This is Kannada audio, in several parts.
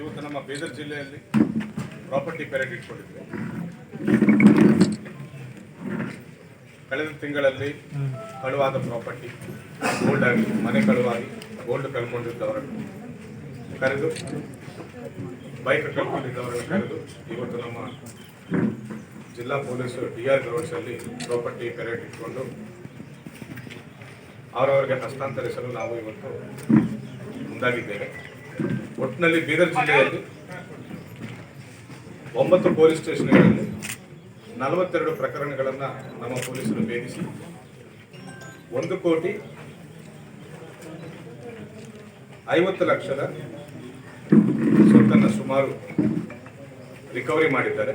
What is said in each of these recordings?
ಇವತ್ತು ನಮ್ಮ ಬೀದರ್ ಜಿಲ್ಲೆಯಲ್ಲಿ ಪ್ರಾಪರ್ಟಿ ಪೆರೇಡ್ ಇಟ್ಕೊಂಡಿದ್ವಿ. ಕಳೆದ ತಿಂಗಳಲ್ಲಿ ಕಳುವಾದ ಪ್ರಾಪರ್ಟಿ ಗೋಲ್ಡ್ ಆಗಿ, ಮನೆ ಕಳುವಾಗಿ ಗೋಲ್ಡ್ ಕಳ್ಕೊಂಡಿದ್ದವರನ್ನು ಕರೆದು ಬೈಕ್ ಕಳ್ಕೊಂಡಿದ್ದವರನ್ನು ಕರೆದು ಇವತ್ತು ನಮ್ಮ ಜಿಲ್ಲಾ ಪೊಲೀಸರು ಡಿ ಆರ್ ಗ್ರೌಂಡ್ಸಲ್ಲಿ ಪ್ರಾಪರ್ಟಿ ಪೆರೇಡ್ ಇಟ್ಕೊಂಡು ಅವರವರಿಗೆ ಹಸ್ತಾಂತರಿಸಲು ನಾವು ಇವತ್ತು ಮುಂದಾಗಿದ್ದೇವೆ. ಒಟ್ಟಿನಲ್ಲಿ ಬೀದರ್ ಜಿಲ್ಲೆಯಲ್ಲಿ ಒಂಬತ್ತು ಪೊಲೀಸ್ ಸ್ಟೇಷನ್ಗಳಲ್ಲಿ ನಲವತ್ತೆರಡು ಪ್ರಕರಣಗಳನ್ನು ನಮ್ಮ ಪೊಲೀಸರು ಭೇದಿಸಿ, ಒಂದು ಕೋಟಿ ಐವತ್ತು ಲಕ್ಷದ ಸೊತ್ತನ್ನು ಸುಮಾರು ರಿಕವರಿ ಮಾಡಿದ್ದಾರೆ.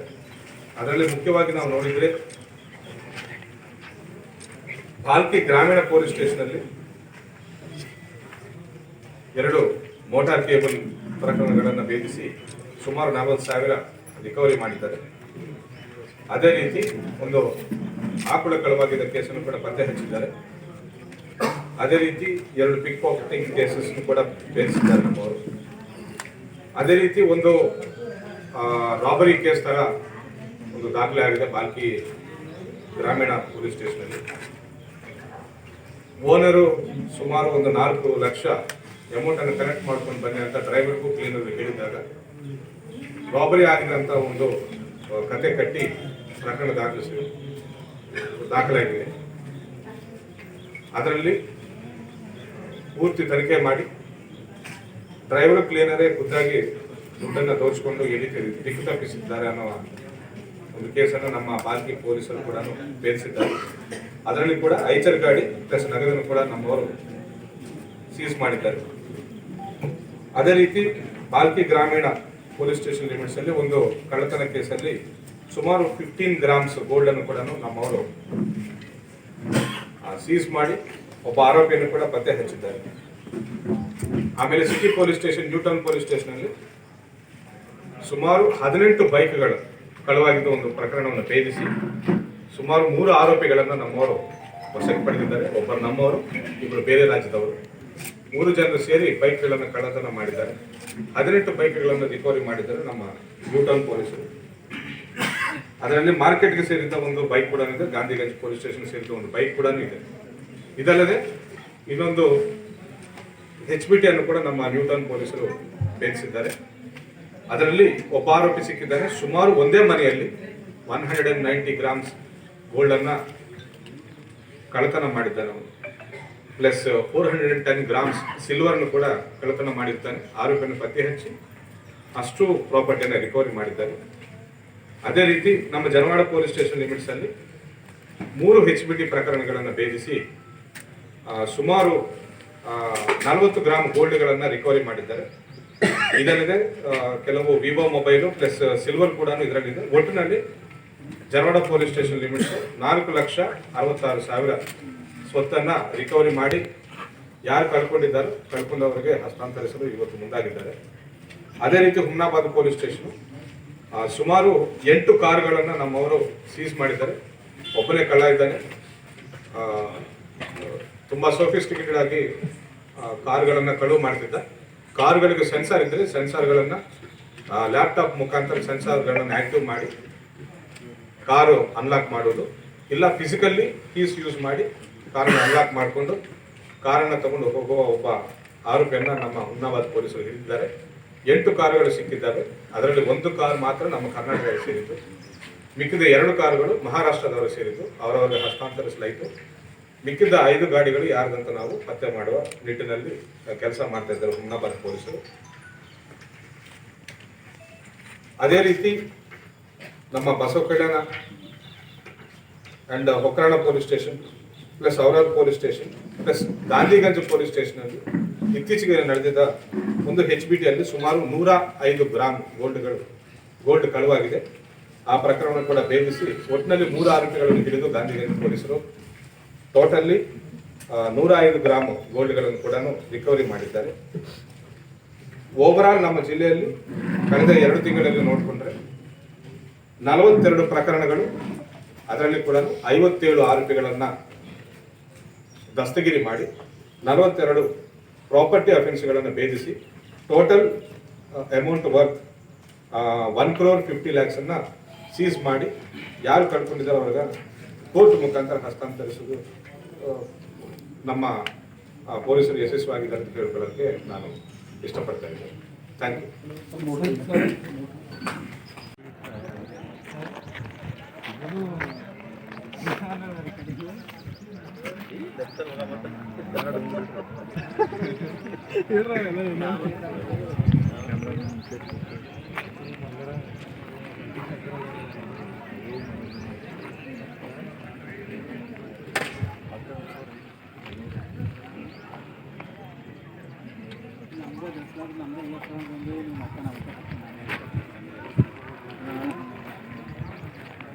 ಅದರಲ್ಲಿ ಮುಖ್ಯವಾಗಿ ನಾವು ನೋಡಿದರೆ ಭಾಲ್ಕಿ ಗ್ರಾಮೀಣ ಪೊಲೀಸ್ ಸ್ಟೇಷನಲ್ಲಿ ಎರಡು ಮೋಟಾರ್ ಕೇಬಲ್ ಪ್ರಕರಣಗಳನ್ನು ಭೇದಿಸಿ ಸುಮಾರು ನಲವತ್ತು ಸಾವಿರ ರಿಕವರಿ ಮಾಡಿದ್ದಾರೆ. ಅದೇ ರೀತಿ ಒಂದು ಆಕುಳ ಕಳವಾಗಿದ್ದ ಕೇಸನ್ನು ಕೂಡ ಪತ್ತೆ ಹಚ್ಚಿದ್ದಾರೆ. ಅದೇ ರೀತಿ ಎರಡು ಪಿಕ್ ಪಾಕೆಟಿಂಗ್ ಕೇಸಸ್ ಕೂಡ ಭೇದಿಸಿದ್ದಾರೆ ನಮ್ಮವರು. ಅದೇ ರೀತಿ ಒಂದು ರಾಬರಿ ಕೇಸ್ ತರ ಒಂದು ದಾಖಲೆ ಆಗಿದೆ ಬಾಲ್ಕಿ ಗ್ರಾಮೀಣ ಪೊಲೀಸ್ ಸ್ಟೇಷನಲ್ಲಿ ಓನರು ಸುಮಾರು ಒಂದು ನಾಲ್ಕು ಲಕ್ಷ ಅಮೌಂಟ್ ಅನ್ನು ಕಲೆಕ್ಟ್ ಮಾಡ್ಕೊಂಡು ಬನ್ನಿ ಅಂತ ಡ್ರೈವರ್ಗೂ ಕ್ಲೀನರ್ಗೆ ಹೇಳಿದಾಗ ರಾಬರಿ ಆಗಿದಂತ ಒಂದು ಕತೆ ಕಟ್ಟಿ ಪ್ರಕರಣ ದಾಖಲಿಸಿ ದಾಖಲಾಗಿದೆ. ಅದರಲ್ಲಿ ಪೂರ್ತಿ ತನಿಖೆ ಮಾಡಿ ಡ್ರೈವರ್ ಕ್ಲೀನರೇ ಖುದ್ದಾಗಿ ದುಡ್ಡನ್ನು ತೋರಿಸಿಕೊಂಡು ಎಲ್ಲಿ ದಿಕ್ಕು ತಪ್ಪಿಸಿದ್ದಾರೆ ಅನ್ನೋ ಒಂದು ಕೇಸನ್ನು ನಮ್ಮ ಬಾಲ್ಕಿ ಪೊಲೀಸರು ಕೂಡ ಬೇರಿಸಿದ್ದಾರೆ ಅದರಲ್ಲಿ ಕೂಡ ಐಚರ್ ಗಾಡಿ ಪ್ಲಸ್ ನಗದನ್ನು ಕೂಡ ನಮ್ಮವರು ಸೀಸ್ ಮಾಡಿದ್ದಾರೆ. ಅದೇ ರೀತಿ ಬಾಲ್ಕಿ ಗ್ರಾಮೀಣ ಪೊಲೀಸ್ ಸ್ಟೇಷನ್ ಲಿಮಿಟ್ಸ್ ಅಲ್ಲಿ ಒಂದು ಕಳ್ಳತನ ಕೇಸಲ್ಲಿ ಸುಮಾರು ಫಿಫ್ಟೀನ್ ಗ್ರಾಮ್ಸ್ ಗೋಲ್ಡ್ ಅನ್ನು ಕೂಡ ನಮ್ಮವರು ಸೀಸ್ ಮಾಡಿ ಒಬ್ಬ ಆರೋಪಿಯನ್ನು ಕೂಡ ಪತ್ತೆ ಹಚ್ಚಿದ್ದಾರೆ. ಆಮೇಲೆ city police station New Town police station ಅಲ್ಲಿ ಸುಮಾರು ಹದಿನೆಂಟು ಬೈಕ್ಗಳು ಕಳವಾಗಿದ್ದ ಒಂದು ಪ್ರಕರಣವನ್ನು ಭೇದಿಸಿ ಸುಮಾರು ಮೂರು ಆರೋಪಿಗಳನ್ನು ನಮ್ಮವರು ವಶಕ್ಕೆ ಪಡೆದಿದ್ದಾರೆ. ಒಬ್ಬರು ನಮ್ಮವರು ಇಬ್ಬರು ಬೇರೆ ರಾಜ್ಯದವರು. ಮೂರು ಜನರು ಸೇರಿ ಬೈಕ್ಗಳನ್ನು ಕಳ್ಳತನ ಮಾಡಿದ್ದಾರೆ. ಹದಿನೆಂಟು ಬೈಕ್ಗಳನ್ನು ರಿಕವರಿ ಮಾಡಿದ್ದಾರೆ ನಮ್ಮ ನ್ಯೂಟನ್ ಪೊಲೀಸರು. ಅದರಲ್ಲಿ ಮಾರ್ಕೆಟ್ಗೆ ಸೇರಿದ ಒಂದು ಬೈಕ್ ಕೂಡ ಇದೆ, ಗಾಂಧಿಗಂಜ್ ಪೊಲೀಸ್ ಸ್ಟೇಷನ್ ಸೇರಿದ ಒಂದು ಬೈಕ್ ಕೂಡ ಇದೆ. ಇದಲ್ಲದೆ ಇನ್ನೊಂದು ಎಚ್ ಬಿ ಟಿಯನ್ನು ಕೂಡ ನಮ್ಮ ನ್ಯೂಟನ್ ಪೊಲೀಸರು ಬೇಯಿಸಿದ್ದಾರೆ ಅದರಲ್ಲಿ ಒಬ್ಬ ಆರೋಪಿ ಸಿಕ್ಕಿದ್ದಾರೆ. ಸುಮಾರು ಒಂದೇ ಮನೆಯಲ್ಲಿ one hundred and ninety grams ಗೋಲ್ಡನ್ನು ಕಳ್ಳತನ ಮಾಡಿದ್ದಾರೆ ಅವನು. Plus four hundred and ten grams ಸಿಲ್ವರ್ನು ಕೂಡ ಕಳ್ಳತನ ಮಾಡಿರ್ತಾನೆ. ಆರೋಪಿಯನ್ನು ಪತ್ತೆ ಹಚ್ಚಿ ಅಷ್ಟು ಪ್ರಾಪರ್ಟಿಯನ್ನು ರಿಕವರಿ ಮಾಡಿದ್ದಾರೆ ಅದೇ ರೀತಿ ನಮ್ಮ ಜನವಾಡ ಪೊಲೀಸ್ ಸ್ಟೇಷನ್ ಲಿಮಿಟ್ಸ್ ಅಲ್ಲಿ ಮೂರು ಹೆಚ್ ಬಿ ಟಿ ಪ್ರಕರಣಗಳನ್ನು ಭೇದಿಸಿ ಸುಮಾರು ನಲವತ್ತು ಗ್ರಾಮ್ ಗೋಲ್ಡ್ಗಳನ್ನು ರಿಕವರಿ ಮಾಡಿದ್ದಾರೆ. ಇದಲ್ಲದೆ ಕೆಲವು ವಿವೋ ಮೊಬೈಲು ಪ್ಲಸ್ ಸಿಲ್ವರ್ ಕೂಡ ಇದರಲ್ಲಿದೆ. ಒಟ್ಟಿನಲ್ಲಿ ಜನವಾಡ ಪೊಲೀಸ್ ಸ್ಟೇಷನ್ ಲಿಮಿಟ್ಸ್ ನಾಲ್ಕು ಲಕ್ಷ ಅರವತ್ತಾರು ಸಾವಿರ ಸ್ವತ್ತನ್ನ ರಿಕವರಿ ಮಾಡಿ ಯಾರು ಕಳ್ಕೊಂಡಿದ್ದಾರೋ ಕಳ್ಕೊಂಡವರಿಗೆ ಹಸ್ತಾಂತರಿಸಲು ಇವತ್ತು ಮುಂದಾಗಿದ್ದಾರೆ. ಅದೇ ರೀತಿ ಹುಮ್ನಾಬಾದ್ ಪೊಲೀಸ್ ಸ್ಟೇಷನ್ ಸುಮಾರು ಎಂಟು ಕಾರುಗಳನ್ನು ನಮ್ಮವರು ಸೀಸ್ ಮಾಡಿದ್ದಾರೆ. ಒಬ್ಬನೇ ಕಳ್ಳ ಇದ್ದಾನೆ ತುಂಬ ಸೋಫಿಸ್ಟಿಕೇಟೆಡ್ ಆಗಿ ಕಾರ್ಗಳನ್ನು ಕಳುವು ಮಾಡ್ತಿದ್ದ. ಕಾರ್ಗಳಿಗೆ ಸೆನ್ಸಾರ್ ಇದ್ದರೆ ಸೆನ್ಸಾರ್ಗಳನ್ನು ಲ್ಯಾಪ್ಟಾಪ್ ಮುಖಾಂತರ ಸೆನ್ಸಾರ್ಗಳನ್ನು ಆ್ಯಕ್ಟಿವ್ ಮಾಡಿ, ಕಾರು ಅನ್ಲಾಕ್ ಮಾಡೋದು ಇಲ್ಲ ಫಿಸಿಕಲ್ಲಿ ಕೀಸ್ ಯೂಸ್ ಮಾಡಿ ಕಾರನ್ನು ಅನ್ಲಾಕ್ ಮಾಡಿಕೊಂಡು ಕಾರನ್ನು ತಗೊಂಡು ಹೋಗುವ ಒಬ್ಬ ಆರೋಪಿಯನ್ನು ನಮ್ಮ ಹುಮ್ನಾಬಾದ್ ಪೊಲೀಸರು ಹಿಡಿದಿದ್ದಾರೆ. ಎಂಟು ಕಾರುಗಳು ಸಿಕ್ಕಿದ್ದಾವೆ. ಅದರಲ್ಲಿ ಒಂದು ಕಾರ್ ಮಾತ್ರ ನಮ್ಮ ಕರ್ನಾಟಕದಲ್ಲಿ ಸೇರಿತು ಮಿಕ್ಕಿದ ಎರಡು ಕಾರುಗಳು ಮಹಾರಾಷ್ಟ್ರದವರು ಸೇರಿದ್ದು. ಅವರವರಿಗೆ ಹಸ್ತಾಂತರಿಸಲಾಯಿತು. ಮಿಕ್ಕಿದ ಐದು ಗಾಡಿಗಳು ಯಾರ್ದಂತ ನಾವು ಪತ್ತೆ ಮಾಡುವ ನಿಟ್ಟಿನಲ್ಲಿ ಕೆಲಸ ಮಾಡ್ತಾ ಇದ್ದಾರೆ ಹುಮ್ನಾಬಾದ್ ಪೊಲೀಸರು. ಅದೇ ರೀತಿ ನಮ್ಮ Basava Kalyana and Hokrana police station plus Aurad police station, plus Gandhiganj police ಸ್ಟೇಷನಲ್ಲಿ ಇತ್ತೀಚೆಗೆ ನಡೆದಿದ್ದ ಒಂದು ಹೆಚ್ ಬಿ ಟಿಯಲ್ಲಿ ಸುಮಾರು ನೂರ ಐದು ಗ್ರಾಮ್ ಗೋಲ್ಡ್ಗಳು, ಗೋಲ್ಡ್ ಕಳುವಾಗಿದೆ. ಆ ಪ್ರಕರಣ ಕೂಡ ಭೇದಿಸಿ ಒಟ್ಟಿನಲ್ಲಿ ಮೂರು ಆರೋಪಿಗಳನ್ನು ಹಿಡಿದು ಗಾಂಧಿಗಂಜ್ ಪೊಲೀಸರು ಟೋಟಲ್ಲಿ ನೂರ ಐದು ಗ್ರಾಮ್ ಗೋಲ್ಡ್ಗಳನ್ನು ಕೂಡ ರಿಕವರಿ ಮಾಡಿದ್ದಾರೆ. ಓವರಾಲ್ ನಮ್ಮ ಜಿಲ್ಲೆಯಲ್ಲಿ ಕಳೆದ ಎರಡು ತಿಂಗಳಲ್ಲಿ ನೋಡಿಕೊಂಡ್ರೆ ನಲವತ್ತೆರಡು ಪ್ರಕರಣಗಳು, ಅದರಲ್ಲಿ ಕೂಡ ಐವತ್ತೇಳು ಆರೋಪಿಗಳನ್ನ ದಸ್ತಗಿರಿ ಮಾಡಿ ನಲವತ್ತೆರಡು ಪ್ರಾಪರ್ಟಿ ಅಫೆನ್ಸ್ಗಳನ್ನು ಭೇದಿಸಿ total amount worth one crore fifty ಲ್ಯಾಕ್ಸನ್ನು seize ಮಾಡಿ ಯಾರು ಕಳ್ಕೊಂಡಿದ್ದಾರೋ ಅವ್ರಿಗೆ ಕೋರ್ಟ್ ಮುಖಾಂತರ ಹಸ್ತಾಂತರಿಸುವುದು ನಮ್ಮ ಪೊಲೀಸರು ಯಶಸ್ವಿಯಾಗಿದೆ ಅಂತ ಹೇಳ್ಕೊಳ್ಳೋಕ್ಕೆ ನಾನು ಇಷ್ಟಪಡ್ತಾ ಇದ್ದೇನೆ. ಥ್ಯಾಂಕ್ ಯು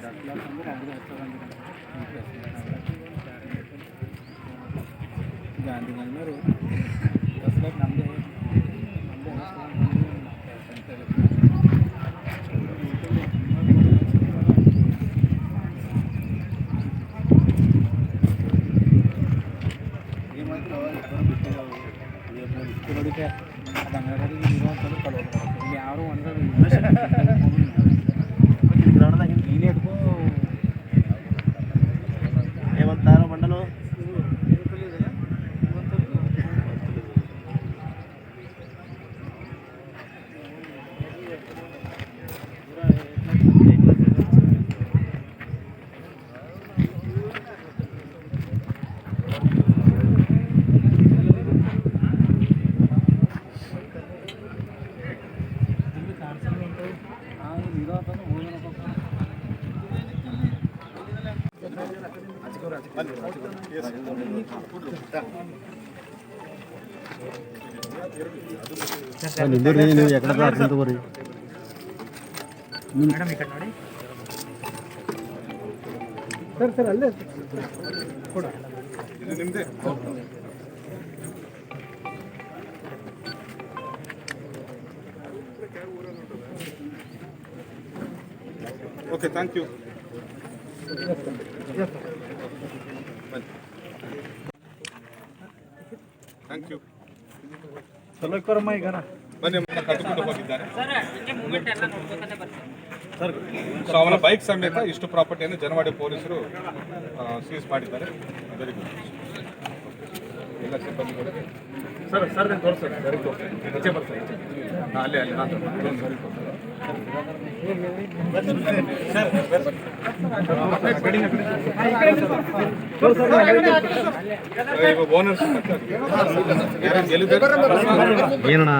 దస్ లాక్స్ అందరూ అందరూ వస్తారు ಗಾಂಧಿನಗರ ದಸರಾಗೆ ನಮ್ಮದೇ ಅದಕ್ಕೆ ಅದು ಅಂಗಡಿಗೆ ಇರುವಂಥದ್ದು ಕಳ್ಕೊಂಡು ಇಲ್ಲಿ ಯಾರು ಅಂದ್ರೆ ನಿಂದಿರಿ ನೀವು ಎಕಡೆ ಅರ್ಜೆಂಟ್ ತಗೋರಿ ಮೇಡಮ್ ಈ ಕಡೆ ನೋಡಿ. ಸರ್ ಸರ್ ಅಲ್ಲೇ ಕೊಡ. ಇದು ನಿಮ್ಮದೇ okay thank you thank you ಸಲಕರಮ್ಮ ಈಗ ಬನ್ನಿ ಕರ್ಕೊಂಡು ಕಟ್ಟಿಕೊಂಡು ಹೋಗಿದ್ದಾರೆ. ಸೊ ಅವನ ಬೈಕ್ ಸಮೇತ ಇಷ್ಟು ಪ್ರಾಪರ್ಟಿಯನ್ನು ಜನವಾಡಿ ಪೊಲೀಸರು ಸೀಸ್ ಮಾಡಿದ್ದಾರೆ. ವೆರಿ ಗುಡ್ ಎಲ್ಲ ಸಿಬ್ಬಂದಿಗಳಿಗೆ ಸರ್ ಸರ್ ತೋರಿಸ್ತಾರೆ ಸರಿ. ತೋರಿಸ್ತಾರೆ ಅಲ್ಲೇ ಅಲ್ಲೇ. ನಾನು ಏನಣ್ಣ?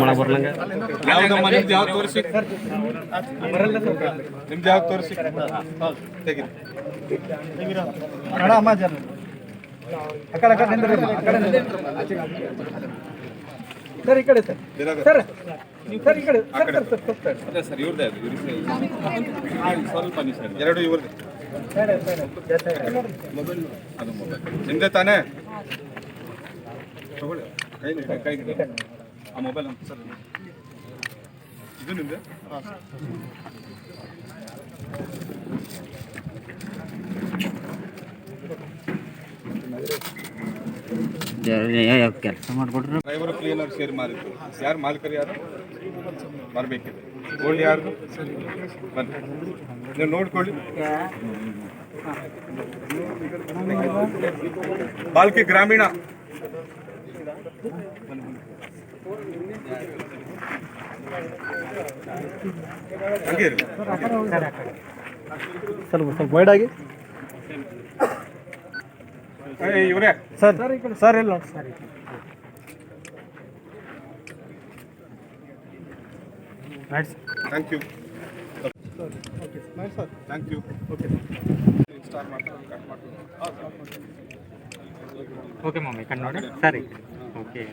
ಮಾಡಕ್ ಬರ್ಲಂಗ? ಯಾವ್ದಮ್ಮ ನಿಮ್ದು ಯಾವ್ದು ತೋರಿಸಿ? ನಿಮ್ದು ಯಾವ್ದು ತೋರಿಸಿ? ತೆಗೀರಿ. ಅಮ್ಮ ಜನ. ಆ ಕಡೆ ಆ ಕಡೆ ನಿಂದ್ರಿ ಆ ಕಡೆ ನಿಂದ್ರಿ. ಸರ್ ಈ ಕಡೆ ಸರ್. ದಿನಗರ. ಸರ್. ಸರ್ ಈ ಕಡೆ sir sir sir sir sir. ಅದೇ ಸರ್ ಇವ್ರದೇ ಅದು ಇವ್ರದೇ ಸ್ವಲ್ಪ ಎರಡು ಇವ್ರದೇ. Sir sir. ಅದು ಮೊಬೈಲ್. ನಿಮ್ದೇ ತಾನೇ? ತಗೊಳ್ಳಿ. ಕೈ ಕೈ. ಆ ಮೊಬೈಲ್ ಅಂತ ಸರ್ ಇದು ನಿಮ್ದೆ? ಹಾಂ. ಮಾಡ್ಕೊಟ್ರಿ ಡ್ರೈವರ್ ಕ್ಲೀನರ್ ಸೇರಿ ಮಾರಿದ್ರು ಯಾರು ಮಾಲೀಕರು ಯಾರು ಬರಬೇಕಿದೆ ಗೋಲ್ಡ್ ಯಾರ್ದು ಬನ್ನಿ ನೀವು ನೋಡ್ಕೊಳ್ಳಿ ಬಾಲ್ಕಿ ಗ್ರಾಮೀಣ ಹಂಗೆ ಇರಿ. ಸ್ವಲ್ಪ ಸ್ವಲ್ಪ ವೈಡ್ ಆಗಿ ಏ, ಇವ್ರೇ. ಸರ್ ಸರ್ ಇಲ್ಲ ಸರ್. ಥ್ಯಾಂಕ್ ಯು ಓಕೆ ಮಾಡಿ sir thank you okay start ಮಾಡ್ತಾರೆ ಕಟ್ ಮಾಡ್ತಾರೆ ಓಕೆ ಮಮ್ಮಿ ಕಣ್ಣು ನೋಡಿ ಸರಿ okay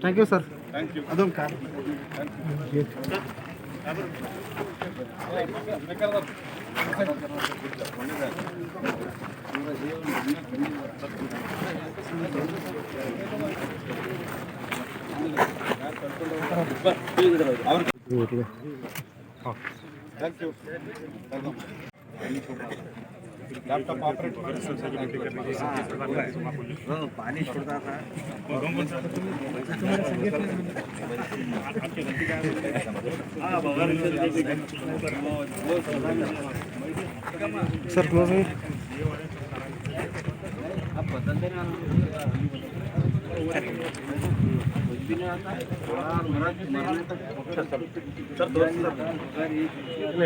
thank you sir thank you ಅದೊಂದು ಕಾರ್ ಥ್ಯಾಂಕ್ ಯು ಅವ್ರಿಗೆ ಥ್ಯಾಂಕ್ ಯು ಲ್ಯಾಪ್ಟಾಪ್ ಆಪರೇಟ್ ಮಾಡಿ ಪಾನಿ ಕೊಡ್ತಾ ಸರ್ ಕ್ಲೋಸ್ ಇಲ್ಲ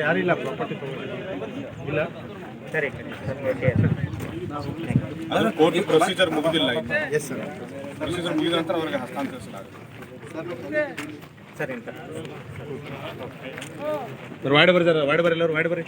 ಯಾರಿಲ್ಲ ಪ್ರಾಪರ್ಟಿ ಇಲ್ಲ? ಸರಿ sir. Okay sir court procedure ಮುಗಿದಿಲ್ಲ yes sir procedure ಮುಗಿದ ನಂತರ ಅವರಿಗೆ ಹಸ್ತಾಂತರಿಸಲಾಗುತ್ತೆ. ಸರಿ ಸರ್ ಸರ್ ವಾಯ್ಡ್ ಬರಿ ಸರ್ ವಾಯ್ಡ್ ಬರ್ರಿ ಎಲ್ಲರೂ ವಾಯ್ಡ್ ಬರಿ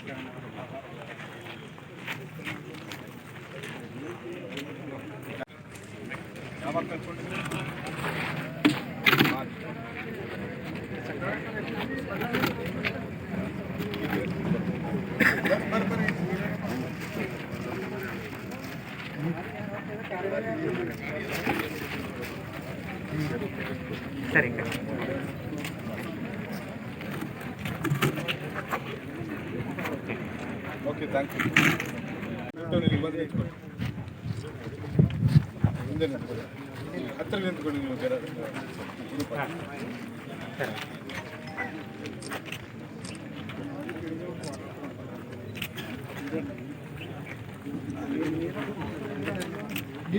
ಸರಿ ಓಕೆ ಥ್ಯಾಂಕ್ ಯು ಇಲ್ಲಿ ಬಂದು ನಿಂತ್ಕೊಳ್ಳಿ. ಹಿಂದೆ ನಿಂತ್ಕೊಳ್ಳಿ ಹತ್ತಿರ ನಿಂತ್ಕೊಳ್ಳಿ ನೀವು ಜರ ಇದು ಮಾಡಿ. ಸರಿ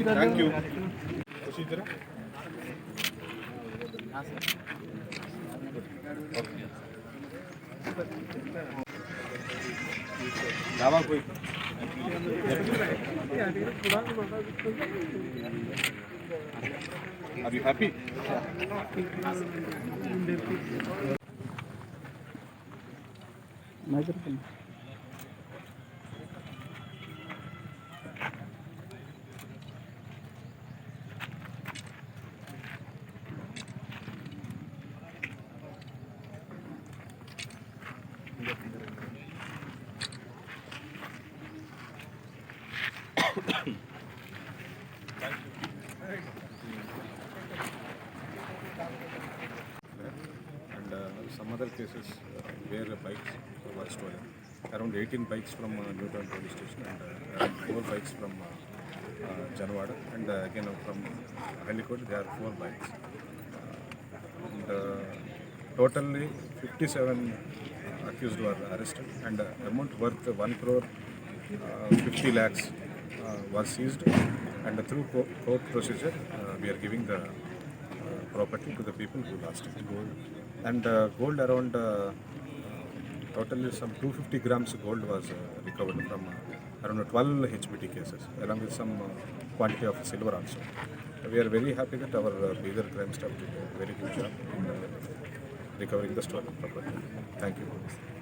ಥ್ಯಾಂಕ್ ಯು ಖುಷಿ ಇದ್ದೀರಾ ಯಾವಾಗ ಹೋಯ್ತು Are you happy? and uh, some other cases uh, where bikes were stolen. Around 18 bikes from uh, Newtown police station and uh, 4 bikes from uh, uh, Janwada and uh, again uh, from Halikot there are 4 bikes. Uh, and, uh, totally 57 accused were arrested and uh, amount worth 1 crore uh, 50 lakhs uh, was seized and through court procedure uh, we are giving the uh, property to the people who lost it. Gold. And uh, gold around uh, totally some 250 grams gold was uh, recovered from uh, around 12 HBT cases along with some uh, quantity of silver also. We are very happy that our uh, crime staff did a very good job in uh, recovering the stolen property. Thank you.